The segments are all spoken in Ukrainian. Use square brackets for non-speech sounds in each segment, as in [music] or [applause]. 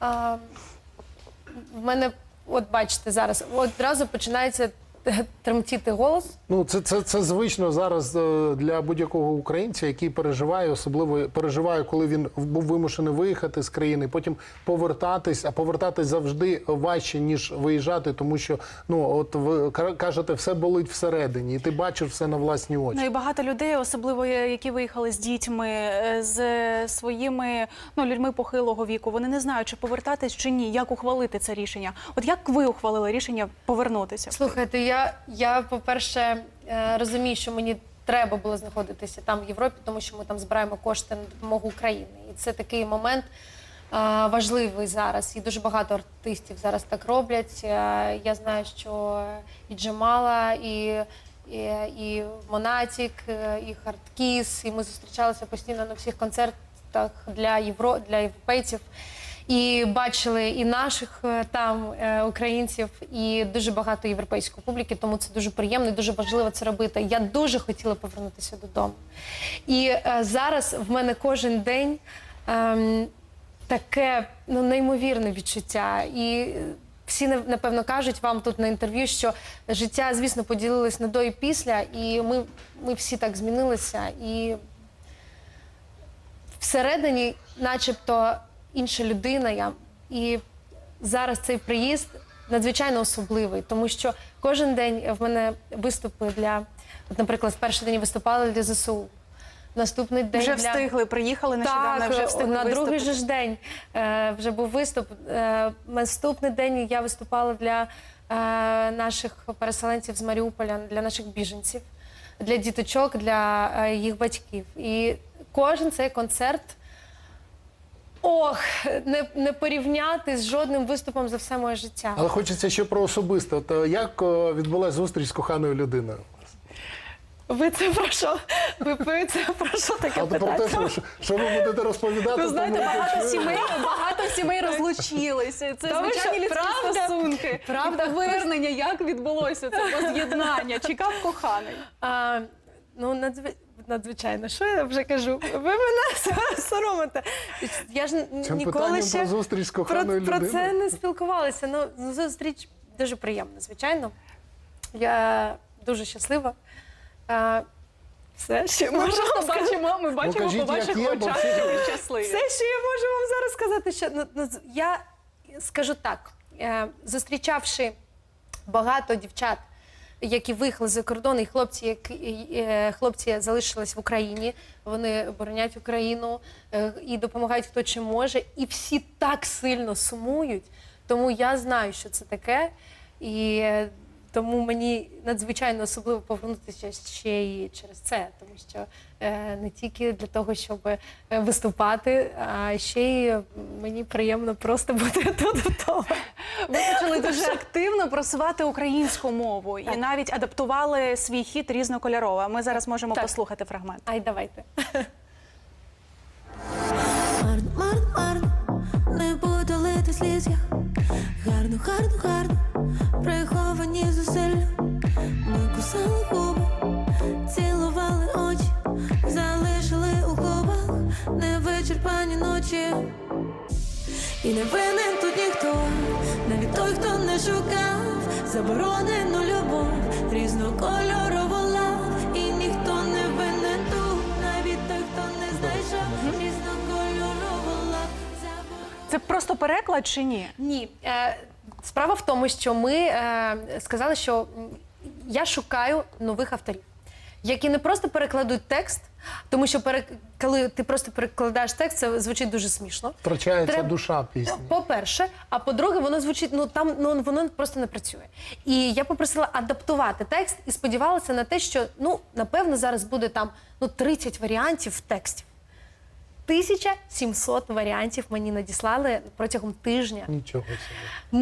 В мене, от бачите, зараз одразу починається тремтіти голос. Ну, це, це, це звично зараз е, для будь-якого українця, який переживає, особливо переживає, коли він був вимушений виїхати з країни, потім повертатись, а повертатись завжди важче, ніж виїжджати, тому що ну от ви ка- кажете, все болить всередині, і ти бачиш все на власні очі. Ну і багато людей, особливо які виїхали з дітьми, е, з своїми ну людьми похилого віку, вони не знають, чи повертатись чи ні, як ухвалити це рішення. От як ви ухвалили рішення повернутися? Слухайте, я, я по-перше, е, розумію, що мені треба було знаходитися там в Європі, тому що ми там збираємо кошти на допомогу Україні. І це такий момент е, важливий зараз. І дуже багато артистів зараз так роблять. Е, Я знаю, що і Джамала, і. І, і Монатік, і Хардкіс, і ми зустрічалися постійно на всіх концертах для євро для європейців. І бачили і наших е, там е, українців, і дуже багато європейської публіки. Тому це дуже приємно і дуже важливо це робити. Я дуже хотіла повернутися додому. І е, зараз в мене кожен день ем, таке ну, неймовірне відчуття. І всі напевно кажуть вам тут на інтерв'ю, що життя, звісно, поділилось на до і після, і ми, ми всі так змінилися. І всередині, начебто, інша людина я. І зараз цей приїзд надзвичайно особливий, тому що кожен день в мене виступи для, от, наприклад, в перший день виступали для ЗСУ. Наступний день Вже для... встигли, приїхали нещодавно, Так, вже встигли на другий виступити. же ж день е, вже був виступ. Е, наступний день я виступала для е, наших переселенців з Маріуполя, для наших біженців, для діточок, для е, їх батьків. І кожен цей концерт. Ох, не, не порівняти з жодним виступом за все моє життя. Але хочеться ще про особисте. От е, як е, відбулася зустріч з коханою людиною? Ви це про що? Ви, ви це про що таке А то про питання? те, що, що ви будете розповідати, Ви знаєте, тому багато сімей, [laughs] багато сімей розлучилися. Це ви звичайні людські правда? стосунки. Правда? І повернення, як відбулося це воз'єднання? Чекав коханий. А, ну, надзв... надзвичайно, що я вже кажу? Ви мене [laughs] соромите. Я ж Цим ніколи ще про зустріч з коханою про людиною. це не спілкувалася. Ну, зустріч дуже приємна, звичайно. Я дуже щаслива. Все, що я Ми можу просто вам бачимо, ми бачимо кажіть, по ваших є, бо очах, що ви щасливі. Все, що я можу вам зараз сказати, що ну, ну, я скажу так: е, зустрічавши багато дівчат, які виїхали за кордон, і хлопці, які е, хлопці залишились в Україні, вони оборонять Україну е, і допомагають хто чи може, і всі так сильно сумують. Тому я знаю, що це таке, і е, тому мені надзвичайно особливо повернутися ще й через це, тому що е, не тільки для того, щоб е, виступати, а ще й мені приємно просто бути [laughs] тут вдома. Ви почали дуже активно просувати українську мову і навіть адаптували свій хіт різнокольорово. Ми зараз можемо Так. послухати фрагмент. Ай, давайте. Марно, марно, марно, не буду лити сліз я Гарно, гарно, гарно, ночі І не винен тут ніхто, навіть той, хто не шукав Заборонену любов, різнокольорову лав І ніхто не винен тут, навіть той, хто не знайшов Різнокольорову лав. Заборонену Це просто переклад чи ні? Ні, е, справа в тому, що ми е, сказали, що я шукаю нових авторів, які не просто перекладуть текст, тому що пере, коли ти просто перекладаєш текст, це звучить дуже смішно. Втрачається Треб... душа пісні. По-перше, а по-друге, воно звучить, ну там ну воно просто не працює. І я попросила адаптувати текст і сподівалася на те, що ну напевно зараз буде там ну 30 варіантів текстів. 1700 варіантів мені надіслали протягом тижня. Нічого собі.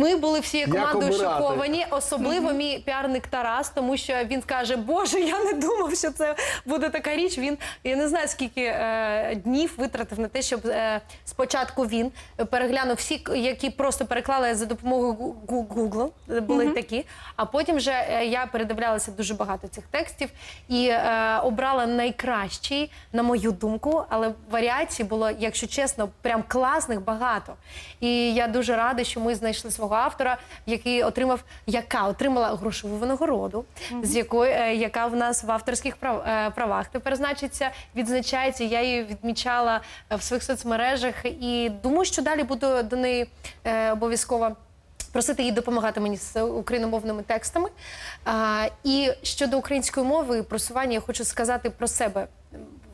Ми були всією командою шоковані, особливо мій піарник Тарас, тому що він каже: Боже, я не думав, що це буде така річ. Він я не знаю, скільки е, днів витратив на те, щоб е, спочатку він переглянув всі, які просто переклали за допомогою Гуглу. Були такі. А потім вже е, я передивлялася дуже багато цих текстів і е, обрала найкращий, на мою думку, але варіації колаборацій було, якщо чесно, прям класних багато. І я дуже рада, що ми знайшли свого автора, який отримав, яка отримала грошову винагороду, з якої е, яка в нас в авторських прав, е, правах тепер значиться, відзначається. Я її відмічала е, в своїх соцмережах і думаю, що далі буду до неї е, обов'язково просити її допомагати мені з україномовними текстами. А, і щодо української мови і просування, я хочу сказати про себе.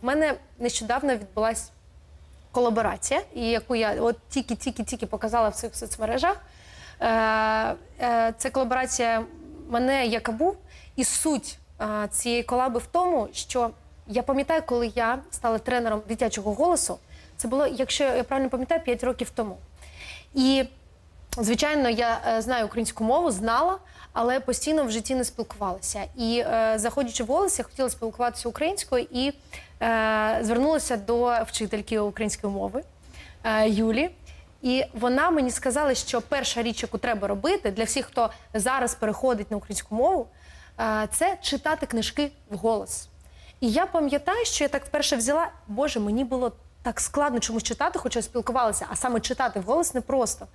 В мене нещодавно відбулася колаборація, і яку я от тільки-тільки-тільки показала в своїх соцмережах. Е, е, це колаборація мене яка був, і суть е, цієї колаби в тому, що я пам'ятаю, коли я стала тренером дитячого голосу. Це було, якщо я правильно пам'ятаю, 5 років тому. І Звичайно, я знаю українську мову, знала, але постійно в житті не спілкувалася. І заходячи в голос, я хотіла спілкуватися українською і звернулася до вчительки української мови е, Юлі. І вона мені сказала, що перша річ, яку треба робити для всіх, хто зараз переходить на українську мову, е, це читати книжки вголос. І я пам'ятаю, що я так вперше взяла, Боже, мені було так складно чомусь читати, хоча спілкувалася, а саме читати вголос непросто.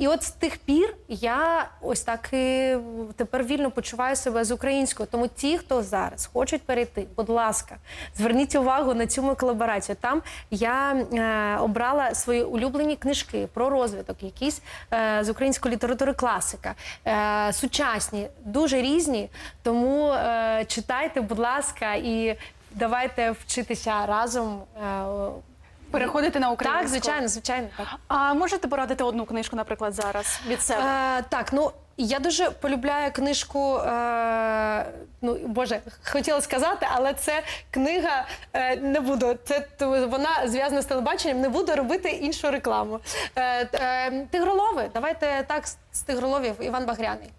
І от з тих пір я ось так і тепер вільно почуваю себе з українською. Тому ті, хто зараз хочуть перейти, будь ласка, зверніть увагу на цю мою колаборацію. Там я е, обрала свої улюблені книжки про розвиток, якісь е, з української літератури класика, е, сучасні, дуже різні. Тому е, читайте, будь ласка, і давайте вчитися разом. Е, Переходити на українську. так, звичайно, звичайно. Так. А можете порадити одну книжку, наприклад, зараз від себе? Е, так, ну я дуже полюбляю книжку. Е, ну боже, хотіла сказати, але це книга. Е, не буду. Це вона зв'язана з телебаченням. Не буду робити іншу рекламу. Е, е, Тигролови. Давайте так з тигроловів Іван Багряний.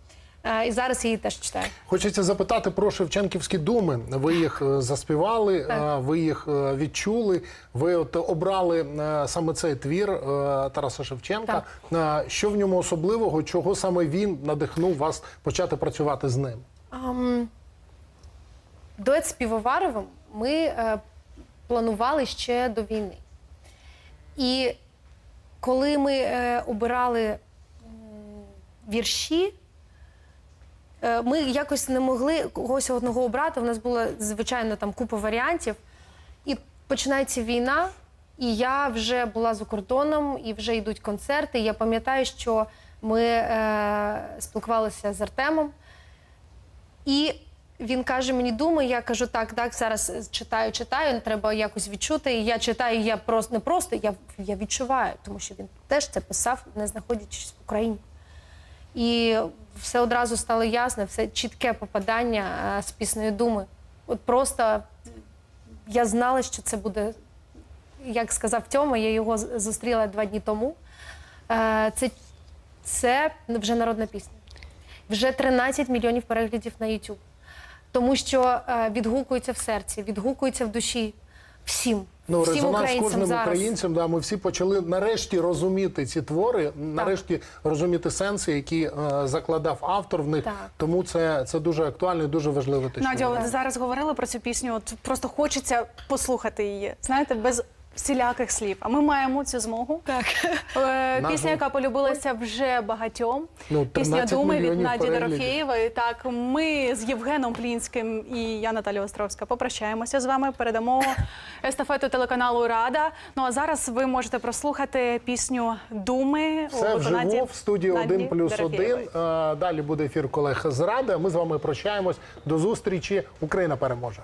Е, і зараз її теж читаю. Хочеться запитати про Шевченківські думи. Ви їх е, заспівали, Так. е, ви їх відчули. Ви от обрали саме цей твір Тараса Шевченка. Е, Що в ньому особливого? Чого саме він надихнув вас почати працювати з ним? Ам, дует з Півоваровим ми е, планували ще до війни. І коли ми е, обирали вірші, ми якось не могли когось одного обрати. У нас було, звичайно, там купа варіантів. І починається війна, і я вже була за кордоном, і вже йдуть концерти. І я пам'ятаю, що ми е, спілкувалися з Артемом. І він каже мені, думай, я кажу, так, так, зараз читаю, читаю, треба якось відчути. І я читаю, я просто не просто, я, я відчуваю, тому що він теж це писав, не знаходячись в Україні. І все одразу стало ясно, все чітке попадання е, з піснею думи. От просто я знала, що це буде, як сказав Тьома, я його зустріла два дні тому. Е, Це, це вже народна пісня. Вже 13 мільйонів переглядів на YouTube. Тому що е, відгукується в серці, відгукується в душі всім. Ну, всім резонанс з українцям кожним зараз. українцям. Да, ми всі почали нарешті розуміти ці твори, нарешті розуміти сенси, які е, закладав автор в них. Так. Тому це, це дуже актуально і дуже важливо. Надя, ви зараз говорили про цю пісню. От просто хочеться послухати її. Знаєте, без всіляких слів. А ми маємо цю змогу. Так. Е. Пісня, яка полюбилася вже багатьом. Ну, Пісня 13 думи від мільйонів Наді переглядів. Дорофєєвої. Так, ми з Євгеном Плінським і я Наталя Островська попрощаємося з вами. Передамо [laughs] естафету телеканалу Рада. Ну а зараз ви можете прослухати пісню Думи Все у виконанні вживу в студії Наді 1 плюс 1. Дорофєєвої. Далі буде ефір колег з Ради. Ми з вами прощаємось. До зустрічі. Україна переможе.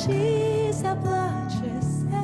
she zaplače se.